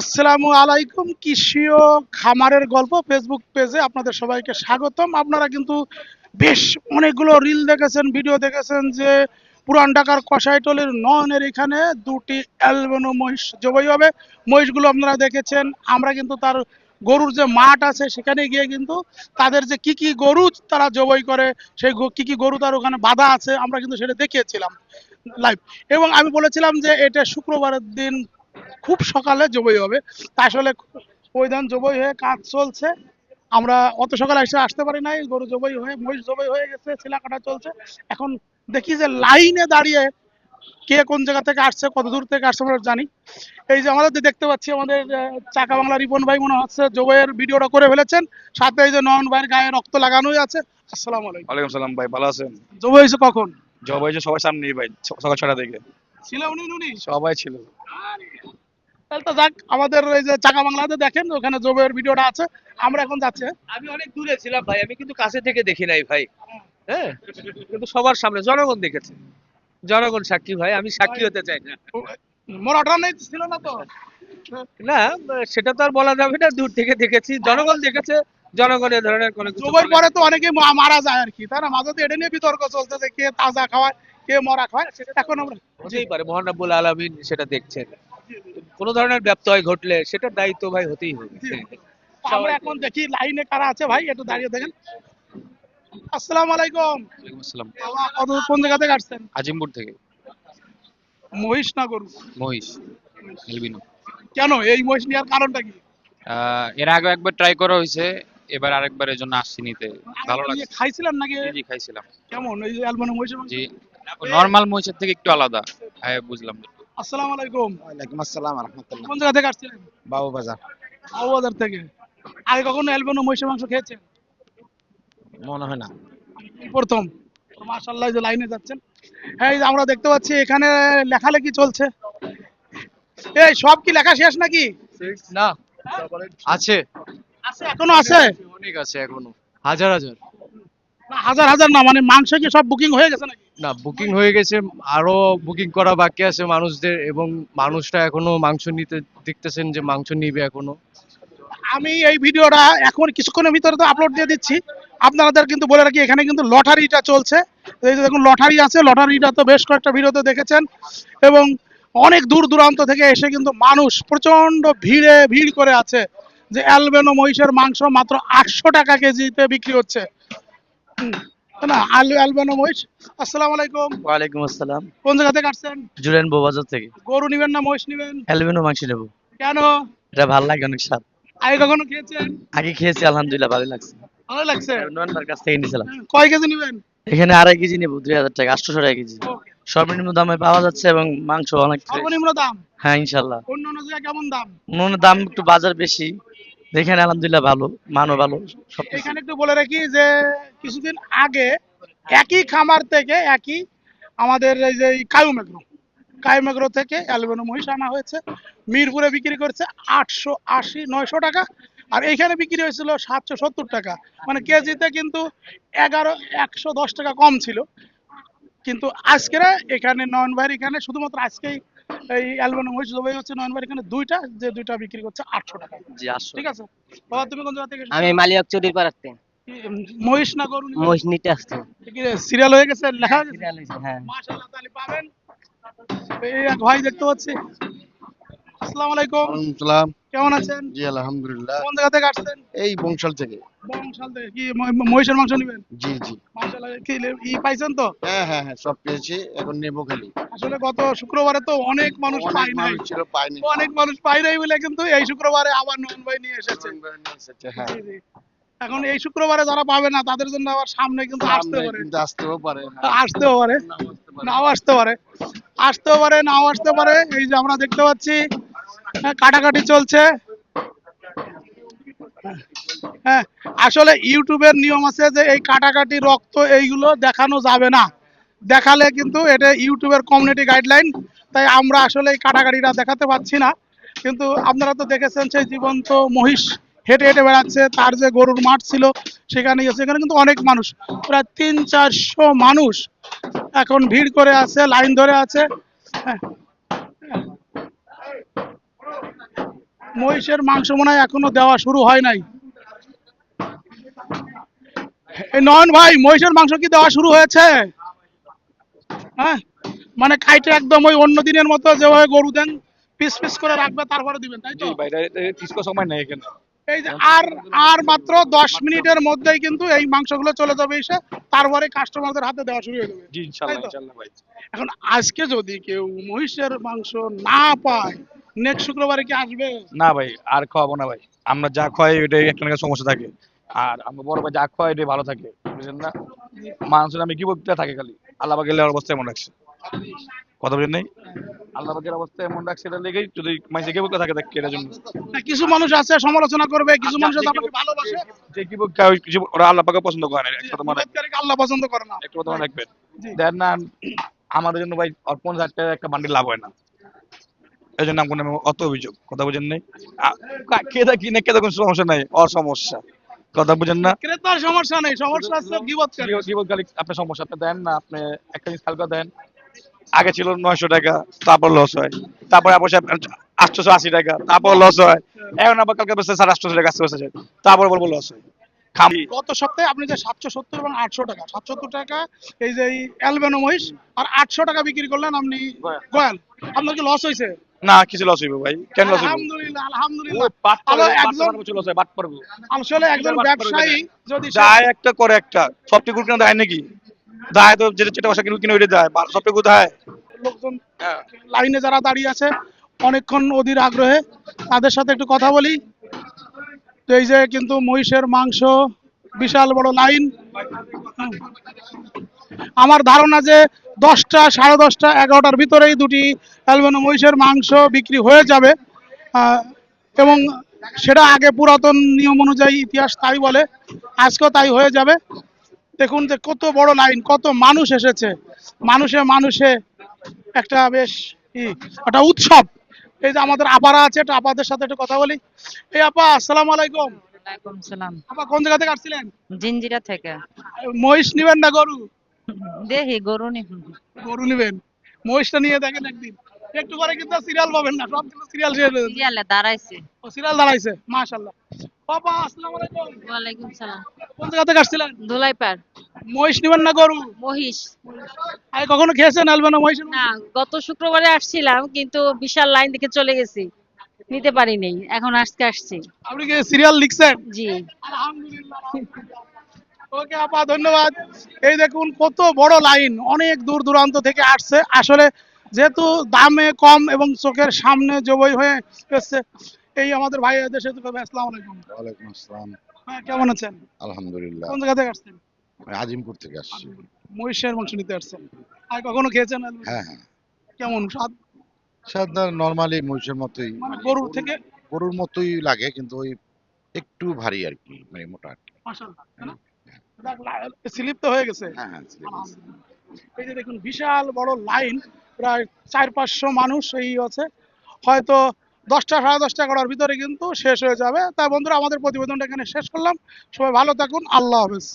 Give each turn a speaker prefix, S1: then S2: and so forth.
S1: আসসালামু আলাইকুম কৃষি ও খামারের গল্প ফেসবুক পেজে আপনাদের সবাইকে স্বাগতম। আপনারা কিন্তু বেশ অনেকগুলো রিল দেখেছেন ভিডিও দেখেছেন যে পুরান ঢাকার কষাইটলির নয়নের এখানে দুটি অ্যালবেনো মহিষ জবাই হবে। মহিষগুলো আপনারা দেখেছেন, আমরা কিন্তু তার গরুর যে মাঠ আছে সেখানে গিয়ে কিন্তু তাদের যে কি কি গরু তারা জবাই করে, সেই কি কি গরু তার ওখানে বাধা আছে, আমরা কিন্তু সেটা দেখিয়েছিলাম লাইভ এবং আমি বলেছিলাম যে এটা শুক্রবারের দিন খুব সকালে জবই হবে। তা আসলে ওই দিন জবই হয়ে কাজ চলছে। আমরা অত সকালে এসে আসতে পারি নাই। গরু জবই হয়ে মহিষ জবই হয়ে গেছে ছিলা কাটা চলছে। এখন দেখি যে লাইনে দাঁড়িয়ে কে কোন জায়গা থেকে আসছে কত দূর থেকে আসছে আমরা জানি। এই যে আমাদের দেখতে পাচ্ছি আমাদের চাকা বাংলা রিপন ভাই মনে হচ্ছে জবইয়ের ভিডিওটা করে ফেলেছেন। সাথে এই যে নয়ন ভাইয়ের গায়ে রক্ত লাগানোই আছে। আসসালামু আলাইকুম।
S2: ওয়ালাইকুম সালাম ভাই ভালো আছেন?
S1: জবই হয়েছে কখন?
S2: জব হয়েছে সবার সামনে ভাই সকাল ছটা থেকে।
S1: ছিল উনি উনি?
S2: সবাই ছিল
S1: তাহলে তো যাক আমাদের এই যে চাকা বাংলাতে দেখেন ওখানে জবের ভিডিওটা আছে আমরা এখন যাচ্ছে
S3: আমি অনেক দূরে ছিলাম ভাই আমি কিন্তু কাছে থেকে দেখি নাই ভাই। হ্যাঁ। কিন্তু সবার সামনে জনগণ দেখেছে। জনগণ সাক্ষী ভাই আমি সাক্ষী হতে চাই না।
S1: নেই ছিল না তো?
S3: না সেটা তো আর বলা যাবে না দূর থেকে দেখেছি জনগণ দেখেছে জনগণের এ ধরনের কোনো
S1: জবের পরে তো অনেকে মারা যায় আর কি না মাঝে তো এটা নিয়ে বিতর্ক চলছে যে কে তাজা খাওয়ায় কে মরা খাওয়ায় এখন আমরা
S3: হতেই পারে মহান রাব্বুল আলামিন সেটা দেখছেন। কোনো ধরনের ব্যত্যয় ঘটলে সেটার দায়িত্ব ভাই হতেই হবে।
S1: আমরা এখন দেখি লাইনে কারা আছে ভাই একটু দাঁড়িয়ে দেখেন। আসসালামু আলাইকুম।
S2: ওয়ালাইকুম আসসালাম।
S1: কত কোন জায়গা থেকে আসছেন?
S2: আজিমপুর থেকে।
S1: মহিষ না গরু
S2: মহিষ এলবিনো
S1: কেন? এই মহিষ নেওয়ার কারণটা কি?
S2: আহ, এর আগে একবার ট্রাই করা হয়েছে এবার আরেকবার এর জন্য আসছি নিতে। ভালো লাগছে।
S1: খাইছিলেন নাকি?
S2: জি, জি খাইছিলাম।
S1: কেমন? এই অ্যালবানো মহিষের মাংস?
S2: জি। নর্মাল মহিষের থেকে একটু আলাদা। হ্যাঁ বুঝলাম।
S1: আসসালামু আলাইকুম।
S4: ওয়ালাইকুম আসসালাম রহমতুল্লাহ।
S1: কোন জায়গা থেকে আসছিলেন?
S4: বাবু বাজার।
S1: বাবু বাজার থেকে। আগে কখনো অ্যালবানো মহিষের মাংস খেয়েছেন?
S4: মনে হয় না।
S1: প্রথম। মাশাআল্লাহ যে লাইনে যাচ্ছেন। হ্যাঁ এই যে আমরা দেখতে পাচ্ছি এখানে লেখালেখি চলছে। এই সব কি লেখা শেষ নাকি?
S5: না। আছে।
S1: আছে এখনও আছে?
S5: অনেক আছে এখনও। হাজার হাজার।
S1: না, হাজার হাজার না মানে মাংস কি সব বুকিং হয়ে গেছে নাকি?
S5: না বুকিং হয়ে গেছে, আরও বুকিং করা বাকি আছে মানুষদের এবং মানুষটা এখনও মাংস নিতে দেখতেছেন যে মাংস নিবে এখনও।
S1: আমি এই ভিডিওটা এখন কিছুক্ষণের ভিতরে তো আপলোড দিয়ে দিচ্ছি। আপনাদের কিন্তু বলে রাখি, এখানে কিন্তু লটারিটা চলছে। এই যে দেখুন, লটারি আছে, লটারিটা তো বেশ কয়েকটা ভিডিওতে দেখেছেন। এবং অনেক দূর দূরান্ত থেকে এসে কিন্তু মানুষ প্রচণ্ড ভিড়ে, ভিড় করে আছে যে অ্যালবেনো মহিষের মাংস মাত্র আটশো টাকা কেজিতে বিক্রি হচ্ছে। না আলু অ্যালবেনো মহিষ। আসসালামু আলাইকুম।
S6: ওয়ালাইকুম আসসালাম।
S1: কোন জায়গা থেকে আসছেন?
S6: জুলেন বাজার থেকে।
S1: গরু নিবেন না মহিষ নিবেন?
S6: অ্যালবিনো মাংস নেব।
S1: কেন?
S6: এটা ভালো লাগে অনেক স্বাদ।
S1: আগে কখনো খেয়েছেন?
S6: আগে খেয়েছি আলহামদুলিল্লাহ ভালো লাগছে।
S1: ভালো লাগছে?
S6: নয়নবার কাছ থেকে নিয়েছিলাম
S1: কয় কেজি নিবেন?
S6: এখানে আড়াই কেজি নেব দুই হাজার টাকা আটশোশো টাকা কেজি। সর্বনিম্ন দামে পাওয়া যাচ্ছে এবং মাংস অনেক
S1: সর্বনিম্ন দাম?
S6: হ্যাঁ ইনশাল্লাহ।
S1: অন্য অন্য জায়গায় কেমন দাম?
S6: অন্যান্য দাম একটু বাজার বেশি। এখানে আলহামদুলিল্লাহ ভালো, মানও ভালো
S1: এখানে একটু বলে রাখি যে, কিছুদিন আগে একই খামার থেকে একই আমাদের এই যে কায়ুমেগ্রো কায়ুমেগ্রো থেকে অ্যালবেনো মহিষ আনা হয়েছে, মিরপুরে বিক্রি করছে আটশো আশি, নয়শো টাকা, আর এইখানে বিক্রি হয়েছিল সাতশো সত্তর টাকা। মানে কেজিতে কিন্তু এগারো, একশো দশ টাকা কম ছিল। কিন্তু আজকে এখানে নয়ন ভাইয়ের এখানে শুধুমাত্র আজকেই এই অ্যালবেনো মহিষ জবাই হচ্ছে নয়নবার এখানে দুইটা যে দুইটা বিক্রি করছে আটশো টাকা।
S6: জি আটশো
S1: ঠিক আছে? বাবা তুমি কোন জায়গা থেকে?
S7: আমি মালিয়াক চৌধুরী পাড়াতে
S1: মহিষ না গরু
S7: মহিষ নিতে আসছি।
S1: সিরিয়াল হয়ে গেছে? লেখা হয়ে
S7: হ্যাঁ।
S1: মাশাআল্লাহ তাহলে পাবেন। এই এক ভাই দেখতে পাচ্ছি। আসসালামু আলাইকুম।
S4: সালাম
S1: কেমন আছেন?
S4: জি আলহামদুলিল্লাহ।
S1: কোন জায়গা থেকে আসছেন?
S4: এই বংশাল থেকে।
S1: বংশাল থেকে। কি মহিষের মাংস নেবেন?
S4: জি জি।
S1: মাশাআল্লাহ কি ই পাইছেন তো?
S4: হ্যাঁ হ্যাঁ হ্যাঁ সব পেয়েছি। এখন নেব খালি।
S1: আসলে গত শুক্রবারে তো অনেক মানুষ
S4: অনেক
S1: নাই।
S4: মানুষ ছিল পাইনি
S1: অনেক মানুষ পায় নাই বলে কিন্তু এই শুক্রবারে আবার নয়ন ভাই নিয়ে এসেছে।
S4: হ্যাঁ।
S1: জি, জি। এখন এই শুক্রবারে যারা পাবে না তাদের জন্য আবার সামনে কিন্তু আসতে পারে।
S4: আসতেও পারে হ্যাঁ,
S1: আসতেও পারে। নাও আসতে পারে। আসতেও পারে নাও আসতে পারে। এই যে আমরা দেখতে পাচ্ছি কাটাকাটি চলছে। হ্যাঁ আসলে ইউটিউবের নিয়ম আছে যে এই কাটাকাটি রক্ত এইগুলো দেখানো যাবে না। দেখালে কিন্তু এটা ইউটিউবের কমিউনিটি গাইডলাইন তাই আমরা আসলে এই কাটাকাটিটা দেখাতে পাচ্ছি না। কিন্তু আপনারা তো দেখেছেন সেই জীবন্ত মহিষ হেঁটে হেঁটে বেড়াচ্ছে, তার যে গরুর মাঠ ছিল সেখানে গেছে সেখানে কিন্তু অনেক মানুষ, প্রায় তিন চারশো মানুষ এখন ভিড় করে আছে, লাইন ধরে আছে। হ্যাঁ। মহিষের মাংস মনে হয় এখনও দেওয়া শুরু হয় নাই। নয়ন ভাই মহিষের মাংস কি দেওয়া শুরু হয়েছে? হ্যাঁ? মানে খাইতে একদম ওই অন্য দিনের মতো যেভাবে গরু দেন পিস পিস করে রাখবে তারপরে দিবেন তাই তো?
S7: সময় নেই এখানে।
S1: এই যে আর আর মাত্র দশ মিনিটের মধ্যেই কিন্তু এই মাংসগুলো চলে যাবে এসে তারপরে কাস্টমারদের হাতে দেওয়া শুরু হয়ে যাবে। এখন আজকে যদি কেউ মহিষের মাংস না পায় নেক্সট শুক্রবারে কি আসবে?
S7: না ভাই আর খাওয়াবো না ভাই। আমরা যা খাই ওইটাই একটা না সমস্যা থাকে। আর আমরা বড় ভাই যা খাওয়াই এটাই ভালো থাকে বুঝলেন না? মানুষের আমি কি বলতে থাকে খালি? আল্লাহ পাকের অবস্থা এমন রাখছে কথা বলেন নাই? আল্লাহ পাকের অবস্থা এমন রাখছে এটা লেগেই যদি মাইসে কে বলতে থাকে থাকে এটার জন্য।
S1: কিছু মানুষ আছে সমালোচনা করবে কিছু মানুষ আছে আপনাকে ভালোবাসে।
S7: যে কি বলতে কিছু ওরা আল্লাহ পাকে পছন্দ করে না। একটা
S1: আল্লাহ পছন্দ করে না।
S7: একটা কথা রাখবেন। দেন না আমাদের জন্য ভাই হাজার একটা বান্ডিল লাভ হয় না। এই জন্য আমার অত অভিযোগ কথা বুঝেন নাই? কিনে কোনো সমস্যা নাই অসমস্যা। কথা বুঝেন না?
S1: ক্রেতার সমস্যা নেই সমস্যা আছে
S7: আপনার সমস্যা আপনি দেন না আপনি একটা জিনিস হালকা দেন। আগে ছিল নয়শো টাকা তারপর লস হয়। তারপর আবার আটশোশো আশি টাকা তারপর লস হয়। এখন আবার কালকে বসে সাড়ে আটশোশো টাকা আসতে বসেছে তারপর বলব লস হয়।
S1: গত সপ্তাহে আপনি যে সাতশো সত্তর এবং আটশো টাকা সাতশো সত্তর টাকা এই যে অ্যালবেনো মহিষ আর আটশো টাকা বিক্রি করলেন আপনি গয়াল। আপনার কি লস হয়েছে?
S7: না কিছু লস হইব ভাই। কেন লস হইব?
S1: আলহামদুলিল্লাহ আলহামদুলিল্লাহ।
S7: বাট
S1: তাহলে
S7: পারব লস হয় বাট পারব।
S1: আসলে একজন ব্যবসায়ী যদি
S7: দায় একটা করে একটা। সবটুকু কিনা দেয় নাকি? দায় তো যেটা যেটা বাসা কিনে কিনে ওইটা দেয়। সবটুকু দেয়।
S1: লোকজন লাইনে যারা দাঁড়িয়ে আছে অনেকক্ষণ অধীর আগ্রহে তাদের সাথে একটু কথা বলি। তো এই যে কিন্তু মহিষের মাংস বিশাল বড় লাইন। আমার ধারণা যে দশটা সাড়ে দশটা এগারোটার ভিতরেই দুটি অ্যালবেনো মহিষের মাংস বিক্রি হয়ে যাবে। এবং সেটা আগে পুরাতন নিয়ম অনুযায়ী ইতিহাস তাই বলে আজকেও তাই হয়ে যাবে। দেখুন যে কত বড় লাইন কত মানুষ এসেছে। মানুষে মানুষে একটা বেশ একটা উৎসব। এই যে আমাদের আপারা আছে একটা আপাদের সাথে একটু কথা বলি। এই আপা আসসালামু আলাইকুম।
S8: সালাম।
S1: আপা কোন জায়গা থেকে আসছিলেন?
S8: জিঞ্জিরা থেকে।
S1: মহিষ নিবেন না গরু?
S8: দেখি গরু নি
S1: গরু নিবেন? মহিষটা নিয়ে দেখেন একদিন। একটু করে কিন্তু সিরিয়াল পাবেন না সব কিন্তু সিরিয়াল শেষ হয়ে
S8: সিরিয়ালে দাঁড়াইছে।
S1: ও সিরিয়াল দাঁড়াইছে মাশাআল্লাহ। বাবা আসসালামু আলাইকুম।
S8: সালাম।
S1: কোন জায়গা থেকে আসছিলেন?
S8: ধুলাইপাড়।
S1: মহিষ নিবেন না গরু?
S8: মহিষ।
S1: আগে কখনো খেয়েছেন আলবেনা মহিষ?
S8: না গত শুক্রবারে আসছিলাম কিন্তু বিশাল লাইন দেখে চলে গেছি। নিতে পারি নাই এখন আজকে আসছি।
S1: আপনি কি সিরিয়াল লিখছেন?
S8: জি।
S1: আলহামদুলিল্লাহ। ওকে আপা ধন্যবাদ। এই দেখুন কত বড় লাইন অনেক দূর দূরান্ত থেকে আসছে। আসলে যেহেতু দামে কম এবং চোখের সামনে জবই হয়ে এসছে এই আমাদের ভাই দেশে আসসালামু আলাইকুম।
S9: ওয়ালাইকুম আসসালাম।
S1: হ্যাঁ কেমন আছেন?
S9: আলহামদুলিল্লাহ।
S1: কোন জায়গা থেকে আসছেন?
S9: আমি আজিমপুর থেকে আসছি।
S1: মহিষের মাংস নিতে আসছেন। আর কখনো খেয়েছেন
S9: হ্যাঁ হ্যাঁ।
S1: কেমন? স্বাদ?
S9: সাধারণ নর্মালি মহিষের মতোই।
S1: মানে গরুর থেকে?
S9: গরুর মতোই লাগে কিন্তু ওই একটু ভারী আর কি মানে মোটা আর কি।
S1: স্লিপ তো হয়ে গেছে।
S9: হ্যাঁ হ্যাঁ।
S1: এই যে দেখুন বিশাল বড় লাইন প্রায় চার পাঁচশো মানুষ এই আছে হয়তো দশটা সাড়ে দশটা করার ভিতরে কিন্তু শেষ হয়ে যাবে। তাই বন্ধুরা আমাদের প্রতিবেদনটা এখানে শেষ করলাম। সবাই ভালো থাকুন। আল্লাহ হাফেজ।